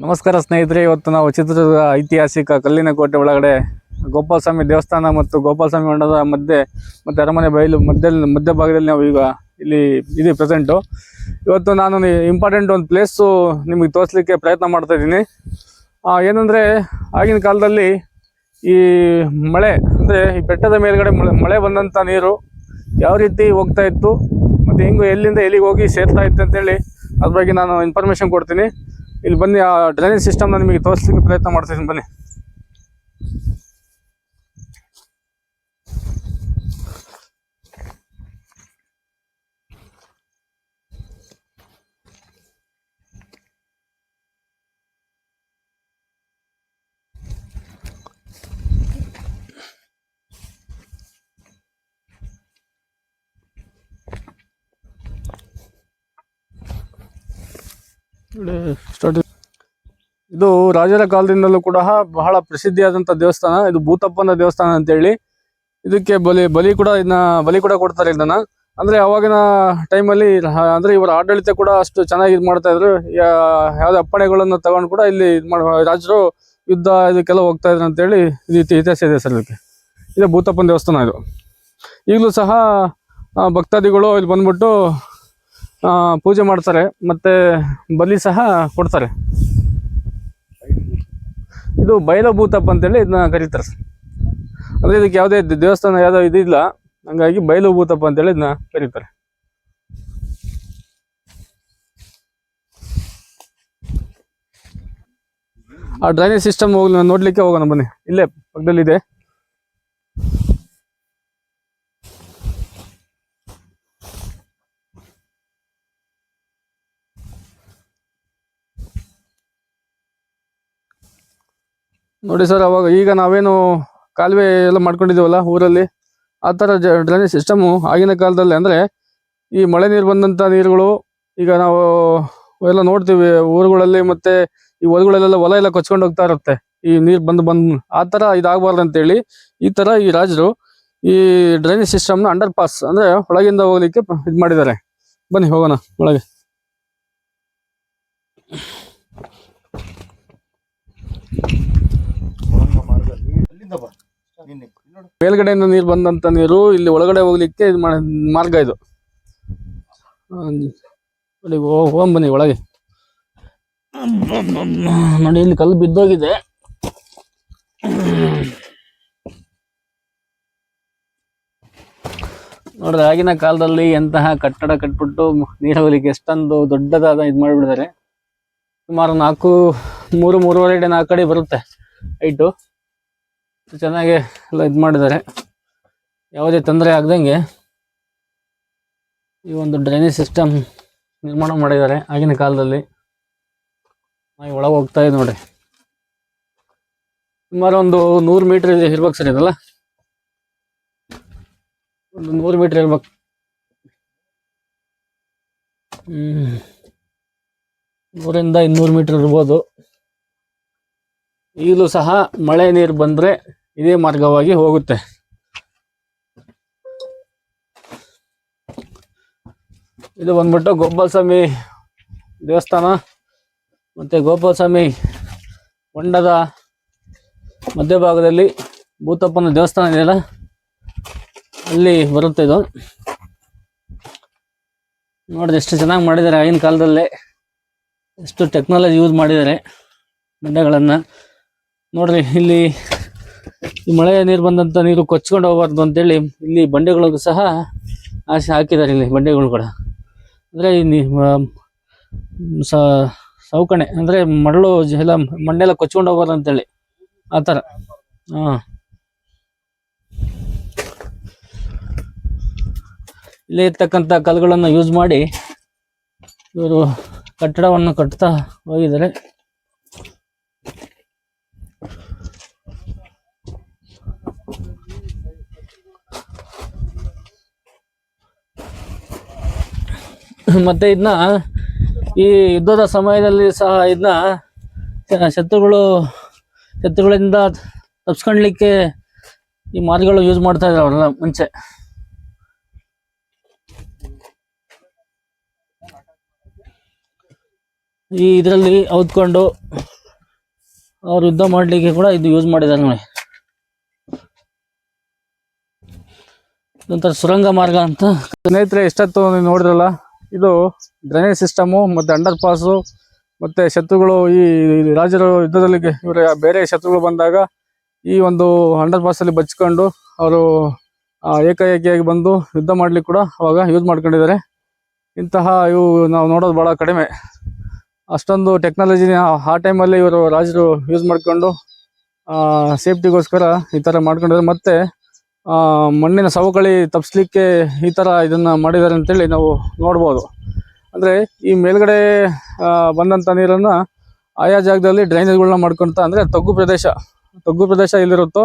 ನಮಸ್ಕಾರ ಸ್ನೇಹಿತರೆ, ಇವತ್ತು ನಾವು ಚಿತ್ರದುರ್ಗ ಐತಿಹಾಸಿಕ ಕಲ್ಲಿನ ಕೋಟೆ ಒಳಗಡೆ ಗೋಪಾಲಸ್ವಾಮಿ ದೇವಸ್ಥಾನ ಮತ್ತು ಗೋಪಾಲಸ್ವಾಮಿ ಮಂಡದ ಮಧ್ಯೆ ಮತ್ತು ಅರಮನೆ ಬಯಲು ಮಧ್ಯ ಭಾಗದಲ್ಲಿ ನಾವು ಈಗ ಇಲ್ಲಿ ಇದೆ ಪ್ರೆಸೆಂಟು ಇವತ್ತು ನಾನು ಇಂಪಾರ್ಟೆಂಟ್ ಒಂದು ಪ್ಲೇಸು ನಿಮಗೆ ತೋರಿಸ್ಲಿಕ್ಕೆ ಪ್ರಯತ್ನ ಮಾಡ್ತಾ ಇದ್ದೀನಿ. ಏನಂದರೆ ಆಗಿನ ಕಾಲದಲ್ಲಿ ಈ ಮಳೆ, ಅಂದರೆ ಈ ಬೆಟ್ಟದ ಮೇಲುಗಡೆ ಮಳೆ ಮಳೆ ಬಂದಂಥ ನೀರು ಯಾವ ರೀತಿ ಹೋಗ್ತಾ ಇತ್ತು, ಮತ್ತು ಹೆಂಗು ಎಲ್ಲಿಂದ ಎಲ್ಲಿಗೆ ಹೋಗಿ ಸೇರ್ತಾ ಇತ್ತು ಅಂತೇಳಿ ಅದ್ರ ಬಗ್ಗೆ ನಾನು ಇನ್ಫಾರ್ಮೇಷನ್ ಕೊಡ್ತೀನಿ. ಇಲ್ಲಿ ಬನ್ನಿ ಆ ಡ್ರೈನೇಜ್ ಸಿಸ್ಟಮ್ನ ನಿಮಗೆ ತೋರಿಸ್ಲಿಕ್ಕೆ ಪ್ರಯತ್ನ ಮಾಡ್ತೀನಿ ಬನ್ನಿ. ಸ್ಟಾರ್ಟ್ ಇದು ರಾಜರ ಕಾಲದಿಂದಲೂ ಕೂಡ ಬಹಳ ಪ್ರಸಿದ್ಧಿಯಾದಂತ ದೇವಸ್ಥಾನ. ಇದು ಭೂತಪ್ಪನ ದೇವಸ್ಥಾನ ಅಂತೇಳಿ. ಇದಕ್ಕೆ ಬಲಿ ಬಲಿ ಕೂಡ ಇದನ್ನ ಬಲಿ ಕೂಡ ಕೊಡ್ತಾರೆ ಇದನ್ನ ಅಂದ್ರೆ ಅವಾಗಿನ ಟೈಮಲ್ಲಿ, ಅಂದ್ರೆ ಇವರ ಆಡಳಿತ ಕೂಡ ಅಷ್ಟು ಚೆನ್ನಾಗಿ ಇದು ಮಾಡ್ತಾ ಇದ್ರು. ಯಾ- ಅಪ್ಪಣೆಗಳನ್ನ ತಗೊಂಡು ಕೂಡ ಇಲ್ಲಿ ಇದು ಮಾಡ, ರಾಜರು ಯುದ್ಧ ಇದಕ್ಕೆಲ್ಲ ಹೋಗ್ತಾ ಇದ್ರು ಅಂತೇಳಿ ಇದು ಇತಿಹಾಸ ಇದೆ ಸರ್ ಇದಕ್ಕೆ. ಇದು ಭೂತಪ್ಪನ ದೇವಸ್ಥಾನ ಇದು. ಈಗಲೂ ಸಹ ಭಕ್ತಾದಿಗಳು ಇಲ್ಲಿ ಬಂದ್ಬಿಟ್ಟು ಪೂಜೆ ಮಾಡ್ತಾರೆ. ಮತ್ತೆ ಬಲಿ ಸಹ ಕೊಡ್ತಾರೆ. ಇದು ಬಯಲಭೂತಪ್ಪ ಅಂತೇಳಿ ಇದನ್ನ ಕರೀತಾರೆ ಸರ್. ಅಂದ್ರೆ ಇದಕ್ಕೆ ಯಾವುದೇ ದೇವಸ್ಥಾನ ಯಾವುದೋ ಇದಿಲ್ಲ. ಹಂಗಾಗಿ ಬಯಲುಭೂತಪ್ಪ ಅಂತೇಳಿ ಇದನ್ನ ಕರೀತಾರೆ. ಆ ಡ್ರೈನೇಜ್ ಸಿಸ್ಟಮ್ ಹೋಗ್ಲಿ, ನೋಡ್ಲಿಕ್ಕೆ ಹೋಗೋಣ ಬನ್ನಿ. ಇಲ್ಲೇ ಪಕ್ಕದಲ್ಲಿದೆ. ನೋಡಿ ಸರ್, ಅವಾಗ ಈಗ ನಾವೇನು ಕಾಲುವೆ ಎಲ್ಲ ಮಾಡ್ಕೊಂಡಿದ್ದೀವಲ್ಲ ಊರಲ್ಲಿ? ಆ ಥರ ಡ್ರೈನೇಜ್ ಸಿಸ್ಟಮು ಆಗಿನ ಕಾಲದಲ್ಲಿ ಅಂದರೆ ಈ ಮಳೆ ನೀರು ಬಂದಂಥ ನೀರುಗಳು ಈಗ ನಾವು ಎಲ್ಲ ನೋಡ್ತೀವಿ, ಊರುಗಳಲ್ಲಿ ಮತ್ತೆ ಈ ಹೊಲಗಳಲ್ಲೆಲ್ಲ ಹೊಲ ಎಲ್ಲ ಕೊಚ್ಕೊಂಡು ಹೋಗ್ತಾ ಇರುತ್ತೆ. ಈ ನೀರು ಬಂದು ಬಂದು ಆ ಥರ ಇದಾಗಬಾರ್ದು ಅಂತೇಳಿ ಈ ಥರ ಈ ರಾಜರು ಈ ಡ್ರೈನೇಜ್ ಸಿಸ್ಟಮ್ನ ಅಂಡರ್ ಪಾಸ್ ಅಂದರೆ ಒಳಗಿಂದ ಹೋಗಲಿಕ್ಕೆ ಇದು ಮಾಡಿದ್ದಾರೆ. ಬನ್ನಿ, ಹೋಗೋಣ ಒಳಗೆ. ಮೇಲ್ಗಡೆಯಿಂದ ನೀರು ಬಂದಂತ ನೀರು ಇಲ್ಲಿ ಒಳಗಡೆ ಹೋಗ್ಲಿಕ್ಕೆ ಇದು ಮಾಡ ಮಾರ್ಗ ಇದು. ನೋಡಿ, ಹೋ- ಹೋಗೋಣ ಬನ್ನಿ ಒಳಗೆ. ನೋಡಿ, ಇಲ್ಲಿ ಕಲ್ಲು ಬಿದ್ದೋಗಿದೆ. ನೋಡ್ರಿ, ಆಗಿನ ಕಾಲದಲ್ಲಿ ಎಂತಹ ಕಟ್ಟಡ ಕಟ್ಬಿಟ್ಟು ನೀರು ಹೋಗ್ಲಿಕ್ಕೆ ಎಷ್ಟೊಂದು ದೊಡ್ಡದಾದ ಇದು ಮಾಡಿಬಿಡ್ತಾರೆ. ಸುಮಾರು ನಾಲ್ಕು, ಮೂರು, ಮೂರುವರೆ ನಾಲ್ಕು ಕಡೆ ಬರುತ್ತೆ ಹೈಟು. ಚೆನ್ನಾಗಿ ಎಲ್ಲ ಇದು ಮಾಡಿದ್ದಾರೆ. ಯಾವುದೇ ತೊಂದರೆ ಆಗ್ದಂಗೆ ಈ ಒಂದು ಡ್ರೈನೇಜ್ ಸಿಸ್ಟಮ್ ನಿರ್ಮಾಣ ಮಾಡಿದ್ದಾರೆ ಆಗಿನ ಕಾಲದಲ್ಲಿ. ನಾವು ಒಳಗೆ ಹೋಗ್ತಾ ಇದೆ ನೋಡಿ. ಸುಮಾರು ಒಂದು ನೂರು ಮೀಟರ್ ಇರ್ಬೇಕು ಸರ್ ಇದಲ್ಲ. ಒಂದು ನೂರು ಮೀಟರ್ ಇರ್ಬೇಕು. ನೂರಿಂದ ಇನ್ನೂರು ಮೀಟರ್ ಇರ್ಬೋದು. ಈಗಲೂ ಸಹ ಮಳೆ ನೀರು ಬಂದ್ರೆ ಇದೇ ಮಾರ್ಗವಾಗಿ ಹೋಗುತ್ತೆ. ಇದು ಬಂದ್ಬಿಟ್ಟು ಗೋಪಾಲ ಸ್ವಾಮಿ ದೇವಸ್ಥಾನ ಮತ್ತೆ ಗೋಪಾಲಸ್ವಾಮಿ ಹೊಂಡದ ಮಧ್ಯಭಾಗದಲ್ಲಿ ಭೂತಪ್ಪನ ದೇವಸ್ಥಾನ ಇದೆಯಲ್ಲ ಅಲ್ಲಿ? ಬರುತ್ತೆ ಇದು. ನೋಡಿದ್ರೆ ಎಷ್ಟು ಚೆನ್ನಾಗಿ ಮಾಡಿದ್ದಾರೆ ಆಗಿನ ಕಾಲದಲ್ಲೇ. ಎಷ್ಟು ಟೆಕ್ನಾಲಜಿ ಯೂಸ್ ಮಾಡಿದ್ದಾರೆ. ಬಂಡೆಗಳನ್ನು. ನೋಡ್ರಿ ಇಲ್ಲಿ ಈ ಮಳೆ ನೀರು ಬಂದಂತ ನೀರು ಕೊಚ್ಕೊಂಡು ಅಂತ ಅಂತೇಳಿ ಇಲ್ಲಿ ಬಂಡೆಗಳಿಗೂ ಸಹ ಆಸೆ ಹಾಕಿದ್ದಾರೆ ಇಲ್ಲಿ ಬಂಡೆಗಳು ಕೂಡ. ಅಂದ್ರೆ ಈ ಸೌಕಣೆ, ಅಂದ್ರೆ ಮರಳು ಎಲ್ಲ ಮಣ್ಣೆಲ್ಲ ಕೊಚ್ಕೊಂಡು ಹೋಗ್ಬಾರ್ದು ಅಂತೇಳಿ. ಆ ಥರ. ಹಾ. ಇಲ್ಲಿ ಇರ್ತಕ್ಕಂಥ ಕಲ್ಲುಗಳನ್ನು ಯೂಸ್ ಮಾಡಿ ಇವರು ಕಟ್ಟಡವನ್ನು ಕಟ್ತಾ ಹೋಗಿದ್ದಾರೆ. ಮತ್ತೆ ಇದನ್ನ ಈ ಯುದ್ಧದ ಸಮಯದಲ್ಲಿ ಸಹ ಇದನ್ನ ಶತ್ರುಗಳು, ಶತ್ರುಗಳಿಂದ ತಪ್ಸ್ಕೊಳ್ಲಿಕ್ಕೆ ಈ ಮಾರ್ಗಗಳು ಯೂಸ್ ಮಾಡ್ತಾ ಇದ್ರು ಮುಂಚೆ. ಈ ಇದರಲ್ಲಿ ಔದ್ಕೊಂಡು ಅವ್ರು ಯುದ್ಧ ಮಾಡಲಿಕ್ಕೆ ಕೂಡ ಇದು ಯೂಸ್ ಮಾಡಿದ್ದಾರೆ ನೋಡಿ. ಇದೊಂಥರ ಸುರಂಗ ಮಾರ್ಗ ಅಂತ. ಸ್ನೇಹಿತರೆ, ಎಷ್ಟೊತ್ತು ನೀವು ನೋಡಿದ್ರಲ್ಲ? ಇದು ಡ್ರೈನೇಜ್ ಸಿಸ್ಟಮು ಮತ್ತು ಅಂಡರ್ ಪಾಸು ಮತ್ತು ಶತ್ರುಗಳು ಈ ರಾಜರು ಯುದ್ಧದಲ್ಲಿ ಇವರ ಬೇರೆ ಶತ್ರುಗಳು ಬಂದಾಗ ಈ ಒಂದು ಅಂಡರ್ ಪಾಸಲ್ಲಿ ಬಚ್ಕೊಂಡು ಅವರು ಏಕಾಏಕಿಯಾಗಿ ಬಂದು ಯುದ್ಧ ಮಾಡ್ಲಿಕ್ಕೆ ಕೂಡ ಅವಾಗ ಯೂಸ್ ಮಾಡ್ಕೊಂಡಿದ್ದಾರೆ. ಇಂತಹ ಇವು ನಾವು ನೋಡೋದು ಭಾಳ ಕಡಿಮೆ. ಅಷ್ಟೊಂದು ಟೆಕ್ನಾಲಜಿನ ಆ ಟೈಮಲ್ಲಿ ಇವರು ರಾಜರು ಯೂಸ್ ಮಾಡ್ಕೊಂಡು ಸೇಫ್ಟಿಗೋಸ್ಕರ ಈ ಥರ ಮಾಡ್ಕೊಂಡಿದ್ದಾರೆ. ಮತ್ತು ಮಣ್ಣಿನ ಸವಕಳಿ ತಪ್ಪಿಸ್ಲಿಕ್ಕೆ ಈ ಥರ ಇದನ್ನ ಮಾಡಿದ್ದಾರೆ ಅಂತೇಳಿ ನಾವು ನೋಡ್ಬೋದು. ಅಂದರೆ ಈ ಮೇಲ್ಗಡೆ ಬಂದಂಥ ನೀರನ್ನು ಆಯಾ ಜಾಗದಲ್ಲಿ ಡ್ರೈನೇಜ್ಗಳನ್ನ ಮಾಡ್ಕೊತ, ಅಂದರೆ ತಗ್ಗು ಪ್ರದೇಶ ತಗ್ಗು ಪ್ರದೇಶ ಎಲ್ಲಿರುತ್ತೋ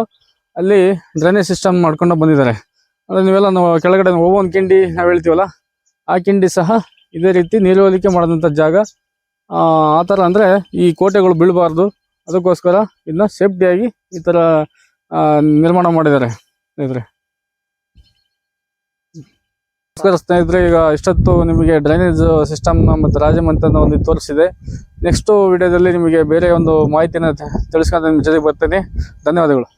ಅಲ್ಲಿ ಡ್ರೈನೇಜ್ ಸಿಸ್ಟಮ್ ಮಾಡ್ಕೊಂಡು ಬಂದಿದ್ದಾರೆ. ಅಂದರೆ ನೀವೆಲ್ಲ ನಾವು ಕೆಳಗಡೆ ಒಂದು ಕಿಂಡಿ ನಾವು ಹೇಳ್ತೀವಲ್ಲ, ಆ ಕಿಂಡಿ ಸಹ ಇದೇ ರೀತಿ ನೀರು ಹೋಲಿಕೆ ಮಾಡಿದಂಥ ಜಾಗ. ಆ ಥರ ಅಂದರೆ ಈ ಕೋಟೆಗಳು ಬೀಳಬಾರ್ದು. ಅದಕ್ಕೋಸ್ಕರ ಇದನ್ನ ಸೇಫ್ಟಿಯಾಗಿ ಈ ಥರ ನಿರ್ಮಾಣ ಮಾಡಿದ್ದಾರೆ. ಸ್ನೇಹಿತರೆ. ನಮಸ್ಕಾರ ಸ್ನೇಹಿತರೆ, ಈಗ ಇಷ್ಟೊತ್ತು ನಿಮಗೆ ಡ್ರೈನೇಜ್ ಸಿಸ್ಟಮ್ನ ಮತ್ತು ರಾಜಮಂತನ ಒಂದು ತೋರಿಸಿದೆ. ನೆಕ್ಸ್ಟ್ ವಿಡಿಯೋದಲ್ಲಿ ನಿಮಗೆ ಬೇರೆ ಒಂದು ಮಾಹಿತಿನ ತಿಳಿಸ್ಕೊಂಡು ನಿಮ್ಮ ಜೊತೆಗೆ ಬರ್ತೀನಿ. ಧನ್ಯವಾದಗಳು.